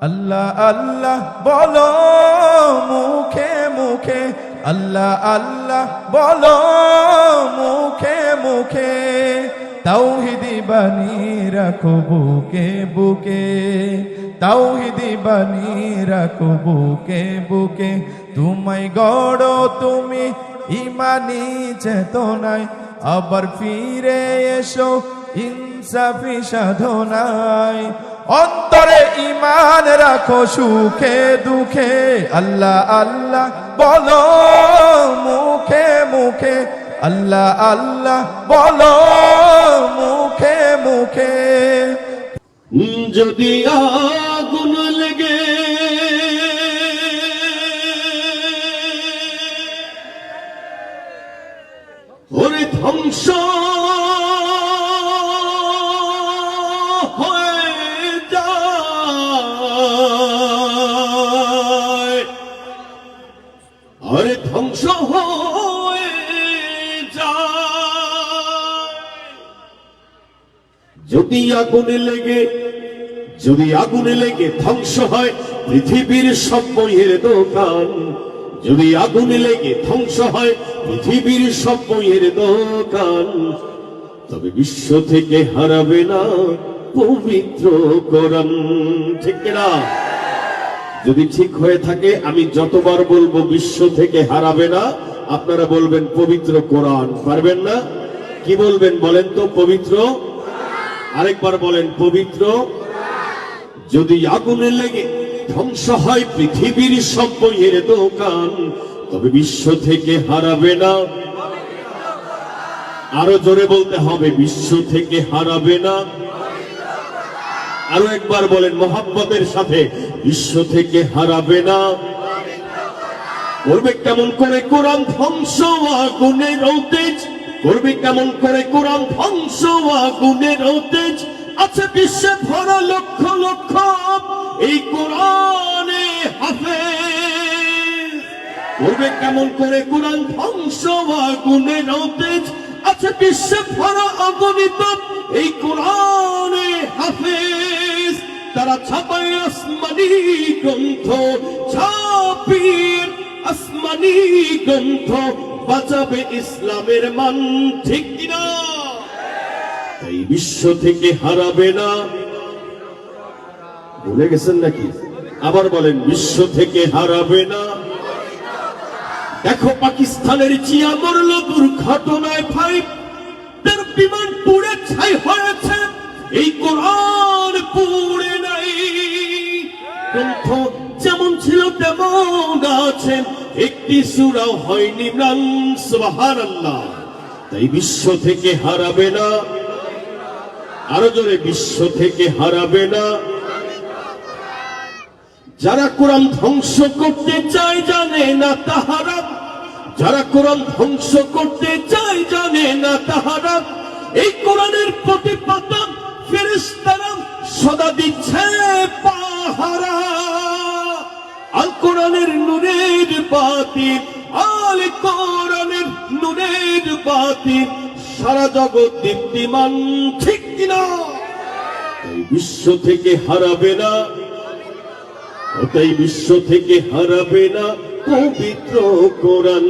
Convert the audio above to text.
আল্লাহ আল্লাহ বলো মুখে মুখে। আল্লাহ আল্লাহ বলো মুখে মুখে। তাওহিদি বানি রাখো বুকে বুকে। তাওহিদি বানি রাখো বুকে বুকে। তুমি গড়ো তুমি ইমানি চেতনায়। আবার ফিরে এসো ইনসাফি সাধনায়। অন্তরে ইমান রাখো, সুখে, দুঃখে। আল্লাহ আল্লাহ, বলো মুখে মুখে। আল্লাহ আল্লাহ, বলো মুখে মুখে। যদি আগুন লেগে ধ্বংস যদি আগুনে লেগে, যদি আগুনে লেগে ধ্বংস হয় পৃথিবীর সব বইয়ের দোকান, যদি আগুনে লেগে ধ্বংস হয় পৃথিবীর সব বইয়ের দোকান, তবে বিশ্ব থেকে হারাবে না পবিত্র কোরআন। ঠিক না যদি ঠিক হয়ে থাকে, আমি যতবার বলব বিশ্ব থেকে হারাবে না। আপনারা বলবেন, পবিত্র কোরআন। পারবেন না? কি বলবেন বলেন তো, পবিত্র? আরেকবার বলেন, পবিত্র? যদি আগুনে লেগে ধ্বংস হয় পৃথিবীর সব বইয়ের দোকান, তবে বিশ্ব থেকে হারাবে না। আরও জোরে বলতে হবে, বিশ্ব থেকে হারাবে না। আরও একবার বলেন, মোহাব্বতের সাথে বিশ্ব থেকে হারাবে না। করবে কেমন করে কোরআন ধ্বংস আগুনের ওতেজ করবে কেমন করে কোরআন ধ্বংস আগুনের ওতেজ আছে বিশ্বে ভরা লক্ষ লক্ষ এই কোরআনে হাফেজ। করবে কেমন করে কোরআন ধ্বংস আগুনের ওতেজ আছে বিশ্বে ভরা অগণিত এই কোরআনে গ্রন্থ, ছাপির আসমানি গ্রন্থ বাঁচাবে ইসলামের মান, ঠিক কিনা? বিশ্ব থেকে হারাবে না। গেছেন নাকি? আবার বলেন, বিশ্ব থেকে হারাবে না। দেখো পাকিস্তানের চিয়া মরল দুর্ঘটনায় তার বিমান পুড়ে ছাই হয়েছে। এই কোরআন তেমন আছে একটি সুরাও হয়নি তাই বিশ্ব থেকে হারাবে না। আরও জোরে, বিশ্ব থেকে হারাবে না। যারা কোরআন ধ্বংস করতে চায় জানে না তাহারা। যারা কোরআন ধ্বংস করতে চায় জানে না তাহারা। এই কোরআনের প্রতিপাদন ফেরেশতারা সদা দিচ্ছে পাহারা। কোরআনের নুরের বাতি, আল কোরআনের নুরের বাতি, সারা জগৎ দীপ্তিমান, ঠিক কিনা? বিশ্ব থেকে হারাবে না ওটাই বিশ্ব থেকে হারাবে না পবিত্র কোরআন।